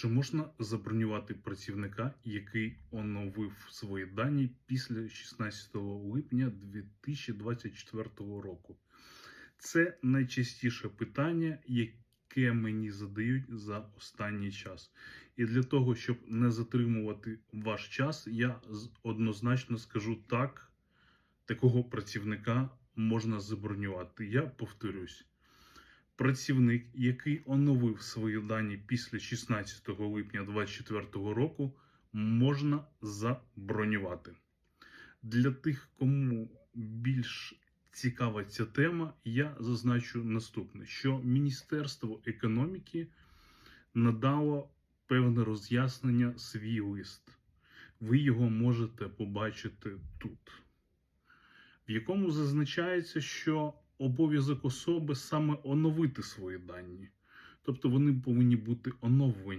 Чи можна забронювати працівника, який оновив свої дані після 16 липня 2024 року? Це найчастіше питання, яке мені задають за останній час. І для того, щоб не затримувати ваш час, я однозначно скажу так, такого працівника можна забронювати. Я повторюсь. Працівник, який оновив свої дані після 16 липня 2024 року, можна забронювати. Для тих, кому більш цікава ця тема, я зазначу наступне: що Міністерство економіки надало певне роз'яснення свій лист. Ви його можете побачити тут, в якому зазначається, що обов'язок особи саме оновити свої дані. Тобто вони повинні бути оновлені.